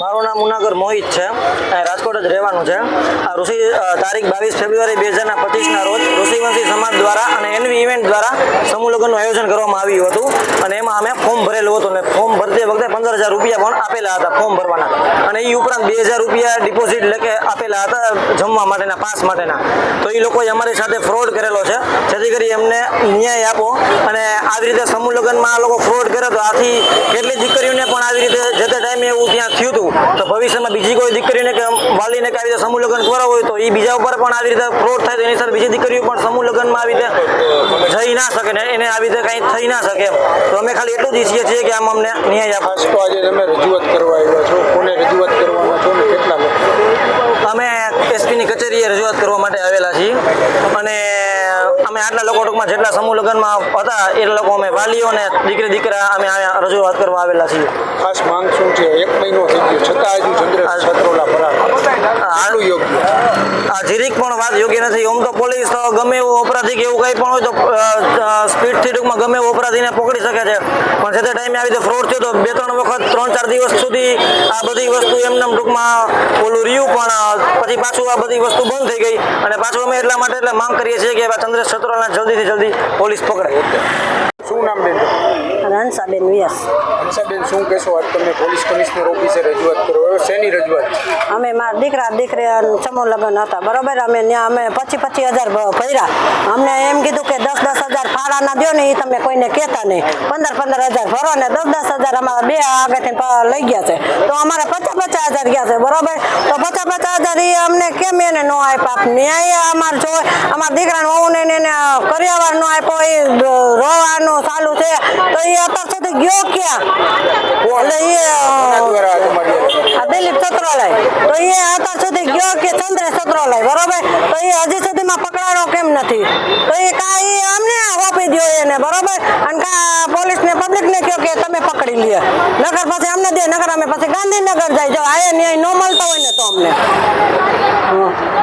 મારું નામ મુનાગર મોહિત છે. રાજકોટ જ રહેવાનું છે. આ ઋષિ તારીખ બાવીસ ફેબ્રુઆરી બે હજારના પચીસના રોજ ઋષિવંશી સમાજ દ્વારા અને એનવી ઇવેન્ટ દ્વારા સમૂહ લગ્નનું આયોજન કરવામાં આવ્યું હતું. અને એમાં અમે ફોર્મ ભરેલું હતું અને ફોર્મ ભરતી વખતે પંદર હજાર રૂપિયા પણ આપેલા હતા ફોર્મ ભરવાના. અને એ ઉપરાંત બે હજાર રૂપિયા ડિપોઝિટ લેકે આપેલા હતા જમવા માટેના, પાસ માટેના. તો એ લોકોએ અમારી સાથે ફ્રોડ કરેલો છે. જેથી કરી એમને ન્યાય આપો અને આવી રીતે સમૂહ લગ્નમાં આ લોકો ફ્રોડ કરે તો આથી કેટલી દીકરીઓને પણ આવી રીતે જે તે ટાઈમે એવું ત્યાં થયું હતું. તો ભવિષ્યમાં બીજી કોઈ દીકરીને કે વાલીને કે આવી રીતે સમૂહ લગ્ન કરવા હોય તો એ બીજા ઉપર પણ આવી રીતે ફ્રોડ થાય તો એની સાથે બીજી દીકરીઓ પણ સમૂહ લગ્નમાં આવી રીતે જઈ ના શકે ને એને આવી રીતે કંઈ થઈ ના શકે તો અમે ખાલી એટલું જ ઈચ્છીએ છીએ કે આમ અમને ન્યાય આપો. આજે તમે રજૂઆત કરવા આવ્યા છો, કોને રજૂઆત કરવાના છો ને કેટલા લોકો અમે એસપીની કચેરીએ રજૂઆત કરવા માટે આવેલા છીએ અને અમે આટલા લોકો ટૂંકમાં જેટલા સમૂહ લગ્નમાં હતા એ લોકો અમે વાલીઓ ને દીકરી દીકરા અમે અહીંયા રજૂઆત કરવા આવેલા છીએ. ખાસ માંગ શું છે? એક મહિનો થઈ ગયો છતાં હજુ ચંદ્ર છત્રોલા આટલું યોગ્ય. જીરીક પણ વાત યોગ્ય નથી. આમ તો પોલીસ ગમે એવું અપરાધી કે એવું કંઈ પણ હોય તો સ્પીડથી ટૂંકમાં ગમે એવું અપરાધીને પકડી શકે છે. પણ જે તે ટાઈમે આવી રીતે ફ્રોડ થયો તો બે, ત્રણ વખત, ત્રણ, ચાર દિવસ સુધી આ બધી વસ્તુ એમને એમ ટૂંકમાં ઓલું રહ્યું પણ પછી પાછું આ બધી વસ્તુ બંધ થઈ ગઈ. અને પાછું અમે એટલા માટે એટલે માંગ કરીએ છીએ કે ચંદ્રેશ છત્રોલને જલ્દીથી જલ્દી પોલીસ પકડાય. શું નામ બેન? હંસાબેન વ્યાસ. હંસાબેન શું કહેશો? આજ તમે પોલીસ કમિશનર ઓફિસે રજૂઆત કરો. શેની રજૂઆત? અમે મારા દીકરા દીકરી સમૂહ લગ્ન હતા. બરોબર? અમે ત્યાં અમે પચીસ પચીસ હજાર ભર્યા. અમને એમ કીધું કે દસ દસ હજાર ફાળાના દો ને એ તમે કોઈને કહેતા નહીં. પંદર પંદર હજાર ભરો ને દસ દસ હજાર અમારા બે આગળથી લઈ ગયા છે. તો અમારે પચાસ પચાસ હજાર ગયા છે. બરોબર? તો પચાસ પચાસ હજાર એ અમને કેમ એને ન આપ્યા. ન્યાય અમારે જો અમારા દીકરાને વહુને ને એને કર્યાવાર ન આપ્યો એ રોવાનું ચાલુ છે. તો એ અત્યાર સુધી ગયો ક્યાં? એટલે એ દિલીપ છત્રાલય. તો એ અત્યાર સુધી ગયો કે ચંદ્ર છત્રાલય બરોબર? તો એ હજી સુધીમાં પકડાણો કેમ નથી? તો એ કાંઈ અમને આપી દો એને બરોબર? અને કા પોલીસને પબ્લિકને કહો કે તમે પકડી લે નગર પછી અમને દે નગર અમે પછી ગાંધીનગર જાય. જો આયા ન્યાય ન મળતો હોય ને તો અમને. 嗯